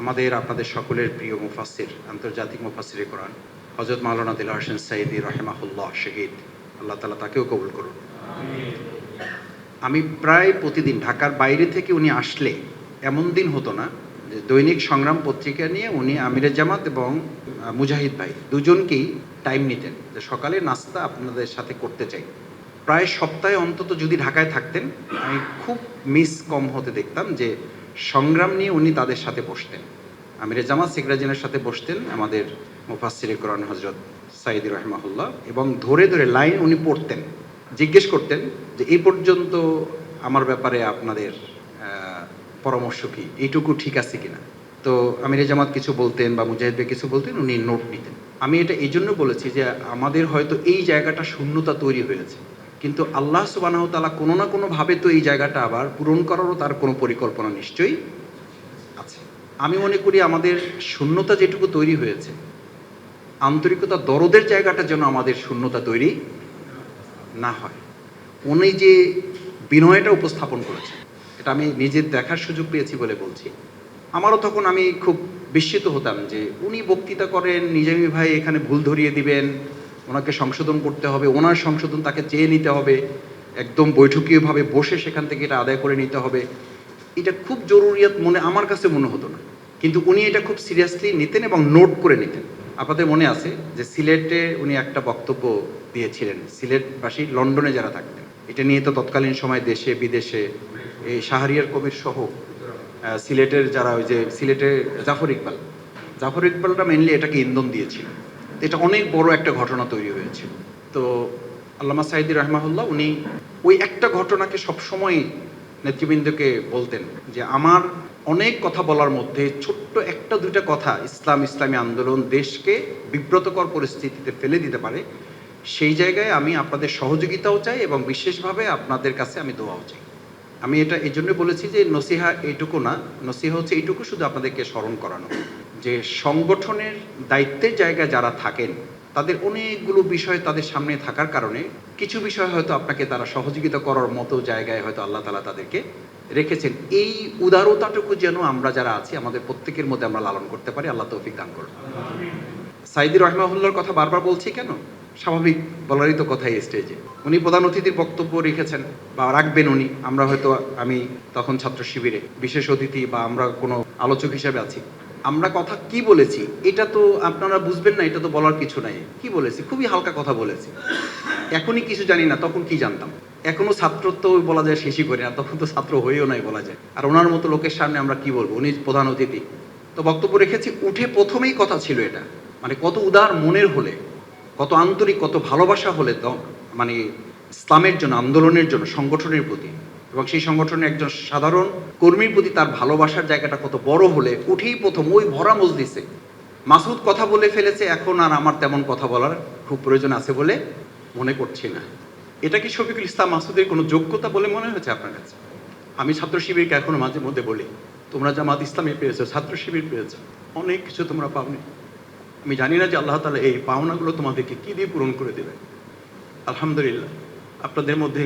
আমাদের আপনাদের সকলের প্রিয় মুফাসির আন্তর্জাতিক মুফাসির কোরআন হজরত মাওলানা দিল হোসেন সাইদি রহেমাহুল্লাহ শহীদ। আল্লাহ তালা তাকেও কবুল করুন। আমি প্রায় প্রতিদিন ঢাকার বাইরে থেকে উনি আসলে এমন দিন হতো না যে দৈনিক সংগ্রাম পত্রিকা নিয়ে উনি আমিরের জামাত এবং মুজাহিদ ভাই দুজনকেই টাইম নিতেন যে সকালে নাস্তা আপনাদের সাথে করতে চাই। প্রায় সপ্তাহে অন্তত যদি ঢাকায় থাকতেন, আমি খুব মিস কম হতে দেখতাম যে সংগ্রাম নিয়ে উনি তাদের সাথে বসতেন। আমিরের জামাত সিকরাজিনের সাথে বসতেন আমাদের মুফাসির কোরআন হজরত সাইদি রহমাহুল্লাহ এবং ধরে ধরে লাইন উনি পড়তেন, জিজ্ঞেস করতেন যে এই পর্যন্ত আমার ব্যাপারে আপনাদের পরামর্শ কি? এইটুকু ঠিক আছে কিনা? তো আমির জামাত কিছু বলতেন বা মুজাহিদ কিছু বলতেন, উনি নোট নিতেন। আমি এটা এই জন্য বলেছি যে আমাদের হয়তো এই জায়গাটা শূন্যতা তৈরি হয়েছে। কিন্তু আল্লাহ তালা কোনো না কোনোভাবে তো এই জায়গাটা আবার পূরণ করারও তার কোনো পরিকল্পনা নিশ্চয়ই আছে। আমি মনে করি আমাদের শূন্যতা যেটুকু তৈরি হয়েছে, আন্তরিকতা দরদের জায়গাটা যেন আমাদের শূন্যতা তৈরি না হয়। উনি যে বিনয়টা উপস্থাপন করেছেন, এটা আমি নিজে দেখার সুযোগ পেয়েছি বলে বলছি। আমারও তখন আমি খুব বিস্মিত হতাম যে উনি বক্তৃতা করেন নিজামী ভাই এখানে ভুল ধরিয়ে দিবেন ওনাকে সংশোধন করতে হবে, ওনার সংশোধন তাকে চেয়ে নিতে হবে, একদম বৈঠকীয়ভাবে বসে সেখান থেকে এটা আদায় করে নিতে হবে। এটা খুব জরুরিয়াত মনে আমার কাছে মনে হতো না। কিন্তু উনি এটা খুব সিরিয়াসলি নিতেন এবং নোট করে নিতেন। আপনাদের মনে আছে যে সিলেটে উনি একটা বক্তব্য দিয়েছিলেন, সিলেটবাসী লন্ডনে যারা থাকতেন। এটা নিয়ে তো তৎকালীন সময় দেশে, বিদেশে, এই শাহরিয়ার কবির সহ সিলেটের যারা ওই যে সিলেটে জাফর ইকবাল। জাফর ইকবালটা মেনলি এটাকে ইন্ধন দিয়েছিল। এটা অনেক বড় একটা ঘটনা তৈরি হয়েছে। তো আল্লামা সাইদি রহমাহুল্লাহ উনি ওই একটা ঘটনাকে সবসময় নেতৃবৃন্দকে বলতেন যে, আমার অনেক কথা বলার মধ্যে ছোট্ট একটা দুইটা কথা ইসলাম, ইসলামী আন্দোলন দেশকে বিব্রতকর পরিস্থিতিতে ফেলে দিতে পারে, সেই জায়গায় আমি আপনাদের সহযোগিতাও চাই এবং বিশেষভাবে আপনাদের কাছে আমি দোয়াও চাই। আমি এটা এই জন্য বলেছি যে, নসিহা এইটুকু না, নসিহা হচ্ছে এইটুকু শুধু আপনাদেরকে স্মরণ করানো। যে সংগঠনের দায়িত্বের জায়গায় যারা থাকেন, তাদের অনেকগুলো বিষয় তাদের সামনে থাকার কারণে কিছু বিষয় হয়তো আপনাকে তারা সহযোগিতা করার মতো জায়গায় হয়তো আল্লাহ তালা তাদেরকে রেখেছেন। এই উদারতাটুকু যেন আমরা যারা আছি, আমাদের প্রত্যেকের মধ্যে আমরা লালন করতে পারি, আল্লাহ তৌফিক দান করুন। সাইদি রহমাহুল্লার কথা বারবার বলছি কেন? স্বাভাবিক বলারই তো কথা এই স্টেজে উনি প্রধান অতিথির বক্তব্য রেখেছেন বা রাখবেন উনি। আমরা হয়তো আমি তখন ছাত্র শিবিরে বিশেষ অতিথি বা আমরা কোনো আলোচক হিসেবে আছি। আমরা কথা কি বলেছি? এটা তো আপনারা বুঝবেন না, এটা তো বলার কিছু নাই। কি বলেছি? খুবই হালকা কথা বলেছি। এখনই কিছু জানি না, তখন কি জানতাম? এখনও ছাত্রত্ব বলা যায় শেষই করি না, তখন তো ছাত্র হয়েও নাই বলা যায়। আর ওনার মতো লোকের সামনে আমরা কি বলব? উনি প্রধান অতিথি। তো বক্তব্য রেখেছি, উঠে প্রথমেই কথা ছিল এটা। মানে কত উদার মনের হলে, কত আন্তরিক, কত ভালোবাসা হলে মানে ইসলামের জন্য, আন্দোলনের জন্য, সংগঠনের প্রতি এবং সেই সংগঠনের একজন সাধারণ কর্মীর প্রতি তার ভালোবাসার জায়গাটা কত বড় হলে উঠেই প্রথম ওই ভরা মজলিসে। মাসুদ কথা বলে ফেলেছে, এখন আর আমার তেমন কথা বলার খুব প্রয়োজন আছে বলে মনে করছি না। এটা কি শফিকুল ইসলাম মাসুদের কোনো যোগ্যতা বলে মনে হয়েছে আপনার কাছে? আমি ছাত্র শিবিরকে এখনও মাঝে মধ্যে বলি, তোমরা জামাত ইসলামে পেয়েছ, ছাত্র শিবির পেয়েছ, অনেক কিছু তোমরা পাওনি। আমি জানি না যে আল্লাহ তালা এই পাওনাগুলো তোমাদেরকে কি দিয়ে পূরণ করে দেবে আলহামদুলিল্লাহ, আপনাদের মধ্যে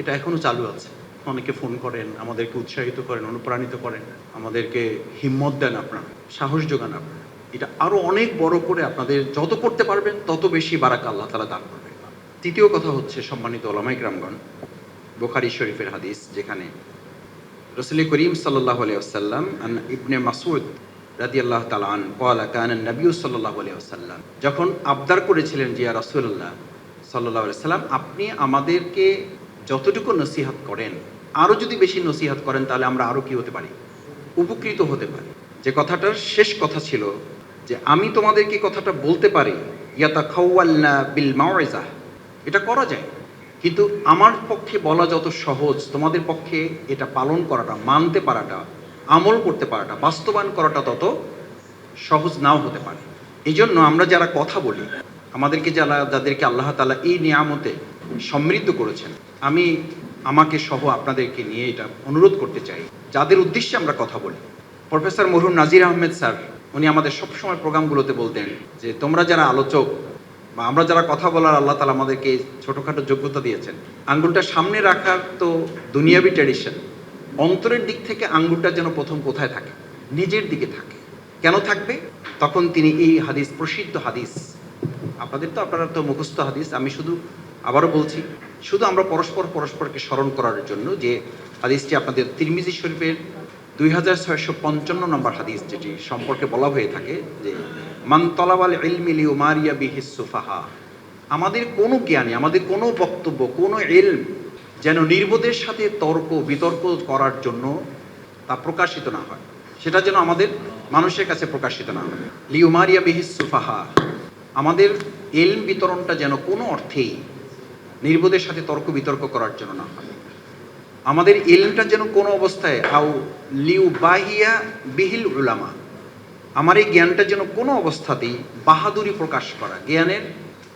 এটা এখনও চালু আছে। অনেকে ফোন করেন, আমাদেরকে উৎসাহিত করেন, অনুপ্রাণিত করেন, আমাদেরকে হিম্মত দেন আপনারা, সাহস যোগান আপনারা। এটা আরও অনেক বড় করে আপনাদের যত করতে পারবেন, তত বেশি বারাক আল্লাহ তালা দান করবে। তৃতীয় কথা হচ্ছে সম্মানিত ওলামাই গ্রামগণ বোখারি শরীফের হাদিস যেখানে রসুল করিম সাল্লাহ আলিয়াল্লাম ইবনে মাসুদ রাদি আল্লাহ তালান কলা কান নবী সাল্লাহ আলিয়াল্লাম যখন আবদার করেছিলেন জিয়া রসুল্লাহ সাল্লাহ সাল্লাম আপনি আমাদেরকে যতটুকু নসিহাত করেন আরও যদি বেশি নসিহাত করেন, তাহলে আমরা আরও কি হতে পারি? উপকৃত হতে পারি। যে কথাটার শেষ কথা ছিল যে, আমি তোমাদেরকে কথাটা বলতে পারি? ইয়াতা খাওয়াল্লা বিল মাওয়াইজা এটা করা যায়। কিন্তু আমার পক্ষে বলা যত সহজ, তোমাদের পক্ষে এটা পালন করাটা, মানতে পারাটা, আমল করতে পারাটা, বাস্তবায়ন করাটা তত সহজ নাও হতে পারে। এই জন্য আমরা যারা কথা বলি, আমাদেরকে যারা, যাদেরকে আল্লাহ তালা এই নিয়ামতে সমৃদ্ধ করেছেন, আমি আমাকে সহ আপনাদেরকে নিয়ে এটা অনুরোধ করতে চাই। যাদের উদ্দেশ্যে আমরা কথা বলি। প্রফেসর মরহুম নাজির আহমেদ স্যার, উনি আমাদের সবসময় প্রোগ্রামগুলোতে বলতেন যে, তোমরা যারা আলোচক বা আমরা যারা কথা বলার আল্লাহ তালা আমাদেরকে ছোটোখাটো যোগ্যতা দিয়েছেন। আঙ্গুলটা সামনে রাখার তো দুনিয়াবি ট্র্যাডিশন অন্তরের দিক থেকে আঙ্গুলটা যেন প্রথম কোথায় থাকে? নিজের দিকে থাকে। কেন থাকবে? তখন তিনি এই হাদিস, প্রসিদ্ধ হাদিস। আপনাদের তো, আপনারা তো মুখস্থ হাদিস। আমি শুধু আবারও বলছি শুধু আমরা পরস্পর পরস্পরকে স্মরণ করার জন্য যে হাদিসটি আপনাদের তিরমিজি শরীফের দুই হাজার ছয়শো পঞ্চান্ন নম্বর হাদিস যেটি সম্পর্কে বলা হয়ে থাকে যে, মান তলাবাল ইলমিলি বিহিস সুফাহা। আমাদের কোনো জ্ঞানী, আমাদের কোনো বক্তব্য, কোনো এলম যেন নির্বোধের সাথে তর্ক, বিতর্ক করার জন্য তা প্রকাশিত না হয়। সেটা যেন আমাদের মানুষের কাছে প্রকাশিত না হয়। লিউমারিয়া বিহিস সুফাহা। আমাদের এলম বিতরণটা যেন কোনো অর্থেই নির্বোধের সাথে তর্ক বিতর্ক করার জন্য না। আমাদের এলমটা যেন কোনো অবস্থায় আউ লিউ বাহিয়া বিহিল উলামা, আমার এই জ্ঞানটা যেন কোনো অবস্থাতেই বাহাদুরি প্রকাশ করা, জ্ঞানের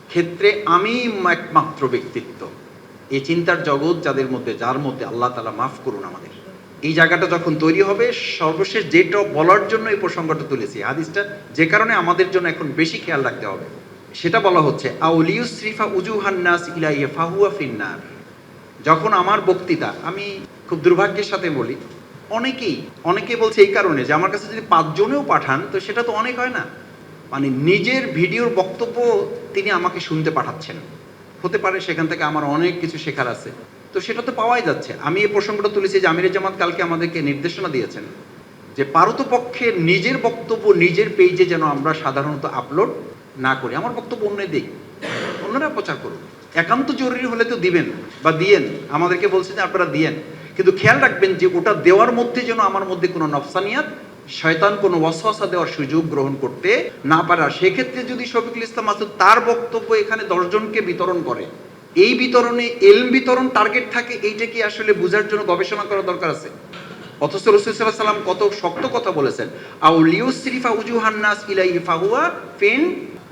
ক্ষেত্রে আমি একমাত্র ব্যক্তিত্ব। এই চিন্তার জগৎ যাদের মধ্যে, যার মধ্যে আল্লাহ তালা মাফ করুন আমাদের। এই জায়গাটা যখন তৈরি হবে, সর্বশেষ যেটা বলার জন্য এই প্রসঙ্গটা তুলেছি, হাদিসটা যে কারণে আমাদের জন্য এখন বেশি খেয়াল রাখতে হবে। সেটা বলা হচ্ছে ফিন্নার। যখন আমার বক্তৃতা, আমি খুব দুর্ভাগ্যের সাথে বলি, অনেকেই, অনেকে বলছে এই কারণে যে আমার কাছে যদি পাঁচজনেও পাঠান, তো সেটা তো অনেক হয় না। মানে নিজের ভিডিওর বক্তব্য তিনি আমাকে শুনতে পাঠাচ্ছেন। হতে পারে সেখান থেকে আমার অনেক কিছু শেখার আছে। তো সেটা তো পাওয়াই যাচ্ছে। আমি এই প্রসঙ্গটা তুলেছি যে আমির জামাত কালকে আমাদেরকে নির্দেশনা দিয়েছেন যে পারতপক্ষে নিজের বক্তব্য নিজের পেজে যেন আমরা সাধারণত আপলোড না করি। আমার বক্তব্য অন্য দিই অন্যরা প্রচার করুন একান্ত জরুরি হলে তো দিবেন বা দিয়েন। আমাদেরকে বলছে যে আপনারা দিয়েন। কিন্তু খেয়াল রাখবেন যে ওটা দেওয়ার মধ্যে যেন আমার মধ্যে কোনো নফসানিয়াত, শয়তান কোনো ওয়াসওয়াসা দেওয়ার সুযোগ গ্রহণ করতে না পারা। সেক্ষেত্রে যদি শফিকুল ইসলাম মাসুদ তার বক্তব্য এখানে দশজনকে বিতরণ করে। এই বিতরণে এলম বিতরণ টার্গেট থাকে, এইটা কি আসলে বোঝার জন্য গবেষণা করা দরকার আছে? অথচ রসুল্লাহ সাল্লাম কত শক্ত কথা বলেছেন। আউলিউ সিরিফা উজুহান্নাস ইলাই ফাহুয়া ফেন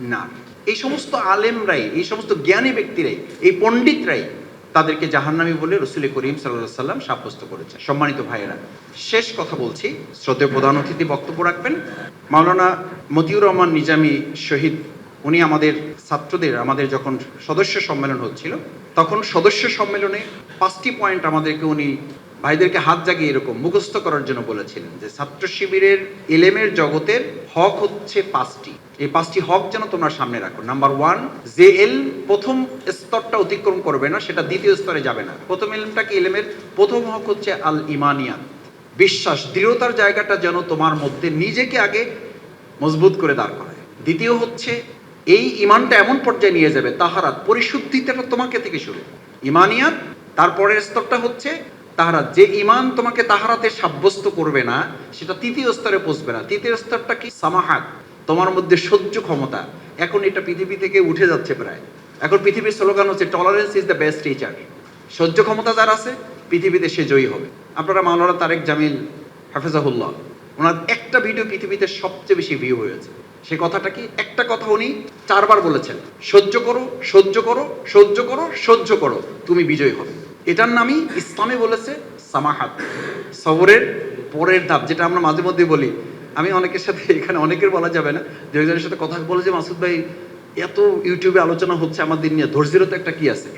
না। এই সমস্ত আলেমরাই, এই সমস্ত জ্ঞানী ব্যক্তিরাই, এই পণ্ডিতরাই তাদেরকে জাহান্নামী বলে রসুল করিম সাল্লাহ সাল্লাম সাব্যস্ত করেছে সম্মানিত ভাইয়েরা, শেষ কথা বলছি। শ্রদ্ধেয় প্রধান অতিথি বক্তব্য রাখবেন। মাওলানা মতিউর রহমান নিজামী শহীদ, উনি আমাদের ছাত্রদের, আমাদের যখন সদস্য সম্মেলন হচ্ছিল, তখন সদস্য সম্মেলনে পাঁচটি পয়েন্ট আমাদেরকে উনি ভাইদেরকে হাত জাগিয়ে এরকম মুখস্থ করার জন্য বলেছিলেন যে ছাত্র শিবিরের এলেমের জগতের হক হচ্ছে পাঁচটি। এই পাঁচটি হক যেন তোমরা সামনে রাখো। নাম্বার ওয়ান যে এল প্রথম স্তরটা অতিক্রম করবে না, সেটা দ্বিতীয় স্তরে যাবে না। প্রথম এলমটা কি এলেমের? প্রথম হক হচ্ছে আল ইমানিয়াত বিশ্বাস, দৃঢ়তার জায়গাটা যেন তোমার মধ্যে নিজেকে আগে মজবুত করে দাঁড় করায়। দ্বিতীয় হচ্ছে, এই ইমানটা এমন পর্যায়ে নিয়ে যাবে, তাহারাত পরিশুদ্ধিটা তোমাকে থেকে শুরু ইমানিয়াত, তারপরের স্তরটা হচ্ছে, তাহারাত যে ইমান তোমাকে তাহারাতে সাব্যস্ত করবে না, সেটা তৃতীয় স্তরে পৌঁছবে না। তৃতীয় স্তরটা কি? সামাহাত। তোমার মধ্যে সহ্য ক্ষমতা। এখন এটা পৃথিবী থেকে উঠে যাচ্ছে প্রায়। এখন পৃথিবীর স্লোগান হচ্ছে tolerance is the best teacher সহ্য ক্ষমতা যার আছে, পৃথিবীতে সে জয়ী হবে। আপনারা মাওলানা তারেক জামিল, হাফেজাহুল্লাহ, ওনার একটা ভিডিও পৃথিবীতে সবচেয়ে বেশি ভিউ হয়েছে। সে কথাটা কি? একটা কথা উনি চারবার বলেছেন, সহ্য করো সহ্য করো সহ্য করো সহ্য করো, তুমি বিজয়ী হবে। এটার নামই ইসলামে বলেছে সামাহাত। সবরের পরের ধাপ, যেটা আমরা মাঝে মধ্যে বলি আমি অনেকের সাথে এখানে অনেকের বলা যাবে না দু একজনের সাথে কথা বলে যে মাসুদ ভাই, এত ইউটিউবে আলোচনা হচ্ছে আমাদের নিয়ে, ধৈর্যেরও তো একটা কি আছে?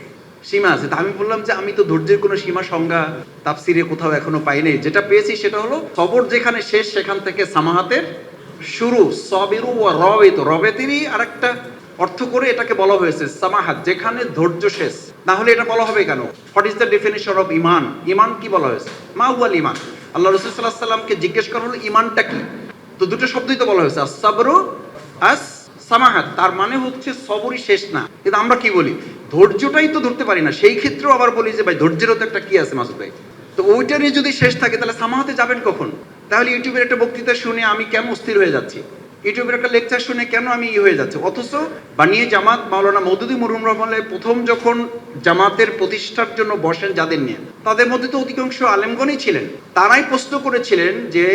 সীমা আছে। তা আমি বললাম যে আমি তো ধৈর্যের কোনো সীমা সংজ্ঞা তাফসিরে কোথাও এখনও পাইনি যেটা পেয়েছি সেটা হলো সবর যেখানে শেষ, সেখান থেকে সামাহাতের শুরু, সবিরু ও রবেত। রবেতেরই আরেকটা অর্থ করে এটাকে বলা হয়েছে, সামাহাত, যেখানে ধৈর্য শেষ। না হলে এটা বলা হবে কেন? What is the definition of ইমান ইমান কি বলা হয়েছে? মা হুয়াল ইমান। আল্লাহ রসুল সাল্লাহ সাল্লামকে জিজ্ঞেস করা হলো, ইমানটা কি? তো দুটো শব্দই তো বলা হয়েছে, আর সাবরু আস সামাহাত, তার মানে হচ্ছে সবরই শেষ না। কিন্তু আমরা কি বলি? ধৈর্যটাই তো ধরতে পারি না। সেই ক্ষেত্রেও আবার বলি যে, ভাই, ধৈর্যেরও তো একটা কি আছে মাসুদ ভাই? তো ওইটা নিয়ে যদি শেষ থাকে, তাহলে সামাহাতে যাবেন কখন? তাহলে ইউটিউবের একটা বক্তৃতা শুনে আমি কেমন অস্থির হয়ে যাচ্ছি। ইউটিউবের একটা লেকচার শুনে কেন আমি ইয়ে হয়ে যাচ্ছে? অথচ বানিয়ে জামাত মাওলানা মৌদুদি মুরুম রহমানের প্রথম যখন জামাতের প্রতিষ্ঠার জন্য বসেন যাদের নিয়ে, তাদের মধ্যে তো অধিকাংশ আলেমগণই ছিলেন। তারাই প্রশ্ন করেছিলেন যে,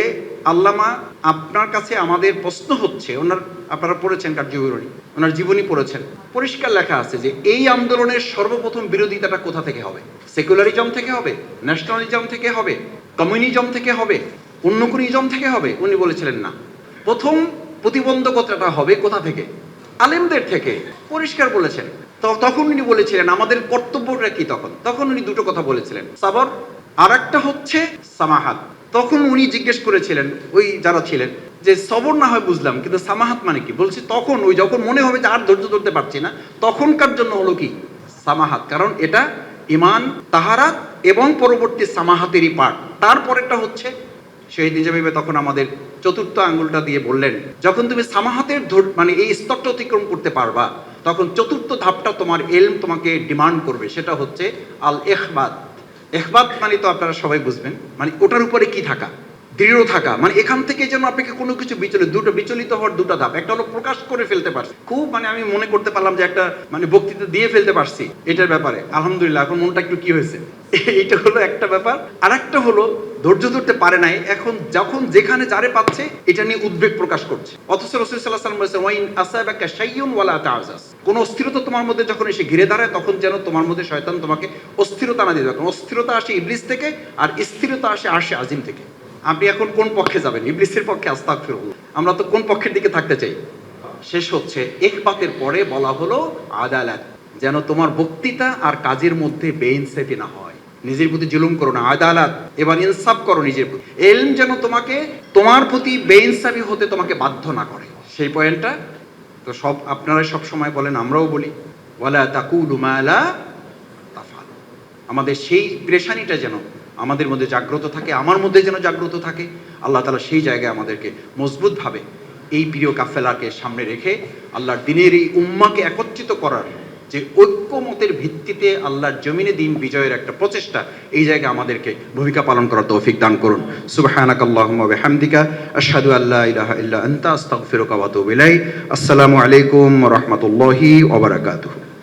আল্লামা আপনার কাছে আমাদের প্রশ্ন হচ্ছে, ওনার, আপনারা পড়েছেন কার্যবিবরণী, ওনার জীবনী পড়েছেন। পরিষ্কার লেখা আছে যে, এই আন্দোলনের সর্বপ্রথম বিরোধিতাটা কোথা থেকে হবে? সেকুলারিজম থেকে হবে? ন্যাশনালিজম থেকে হবে? কমিউনিজম থেকে হবে? অন্য কোনো ইজম থেকে হবে? উনি বলেছিলেন না। প্রথম প্রতিবন্ধকতাটা হবে কোথা থেকে? আলেমদের থেকে। পরিষ্কার বলেছেন। তখন উনি বলেছিলেন, আমাদের কর্তব্যটা কি তখন? তখন উনি দুটো কথা বলেছিলেন। সাবর আর একটা হচ্ছে সামাহাত। তখন উনি জিজ্ঞেস করেছিলেন, ওই যারা ছিলেন, যে সবর না হয় বুঝলাম, কিন্তু সামাহাত মানে কি? বলছি, তখন ওই যখন মনে হবে যে আর ধৈর্য ধরতে পারছি না, তখনকার জন্য হলো কি? সামাহাত। কারণ এটা ইমান তাহারাত এবং পরবর্তী সামাহাতেরই পাঠ। তারপরেরটা হচ্ছে শহীদ নিজামিবে তখন আমাদের চতুর্থ আঙ্গুলটা দিয়ে বললেন, যখন তুমি সামাহাতের ধর- মানে এই স্তরটা অতিক্রম করতে পারবা, তখন চতুর্থ ধাপটা তোমার এলম তোমাকে ডিমান্ড করবে, সেটা হচ্ছে আল এহবাদ এখবাদ মানে তো আপনারা সবাই বুঝবেন মানে ওটার উপরে কি থাকা? দৃঢ় থাকা। মানে এখান থেকে যেন আপনাকে কোনো কিছু বিচলিত, দুটো বিচলিত হওয়ার দুটো ধাপ। একটা হলো প্রকাশ করে ফেলতে পারছি। খুব মানে আমি মনে করতে পারলাম যে একটা মানে বক্তৃতা দিয়ে ফেলতে পারছি এটার ব্যাপারে। আলহামদুলিল্লাহ, এখন মনটা একটু কি হয়েছে? এইটা হলো একটা ব্যাপার। আর একটা হলো, ধৈর্য ধরতে পারে নাই, এখন যখন যেখানে যারে পাচ্ছে, এটা নিয়ে উদ্বেগ প্রকাশ করছে। অথচ রসুল সাল্লাহ সাল্লাম বলেছেন, ওয়াইন ওয়ালা তাআজাস কোন অস্থিরতা তোমার মধ্যে যখন এসে ঘিরে দাঁড়ায়, তখন যেন তোমার মধ্যে শয়তান তোমাকে অস্থিরতা না দিয়ে কারণ অস্থিরতা আসে ইবলিস থেকে, আর স্থিরতা আসে আসে আজিম থেকে। আপনি এখন কোন পক্ষে যাবেন? ইবলিসের পক্ষে, আস্তাগফিরুল্লাহ। আমরা তো কোন পক্ষের দিকে থাকতে চাই? শেষ হচ্ছে একবাতের পরে বলা হলো আদালত, যেন তোমার বক্তৃতা আর কাজের মধ্যে বেইনসেফি না হয়। নিজের প্রতি জুলুম করো না। আদালত, এবার ইনসাফ করো নিজের প্রতি। এলম যেন তোমাকে, তোমার প্রতি বেইনসাফি হতে তোমাকে বাধ্য না করে। সেই পয়েন্টটা তো সব আপনারা সব সময় বলেন, আমরাও বলি। ওয়ালা তাকুলু মা লা তাফালু আমাদের সেই প্রেশানিটা যেন আমাদের মধ্যে জাগ্রত থাকে, আমার মধ্যে যেন জাগ্রত থাকে, আল্লাহ তালা সেই জায়গায় আমাদেরকে মজবুতভাবে এই প্রিয় কাফেলাকে সামনে রেখে আল্লাহর দিনের এই উম্মাকে একত্রিত করার যে ঐক্যমতের ভিত্তিতে আল্লাহর জমিনে দিন বিজয়ের একটা প্রচেষ্টা, এই জায়গায় আমাদেরকে ভূমিকা পালন করার তৌফিক দান করুন। সুবহানাকাল্লাহুম্মা ওয়া বিহামদিকা, আশহাদু আল্লা ইলাহা ইল্লা আনতা আসসালামু আলাইকুম রাহমাতুল্লাহি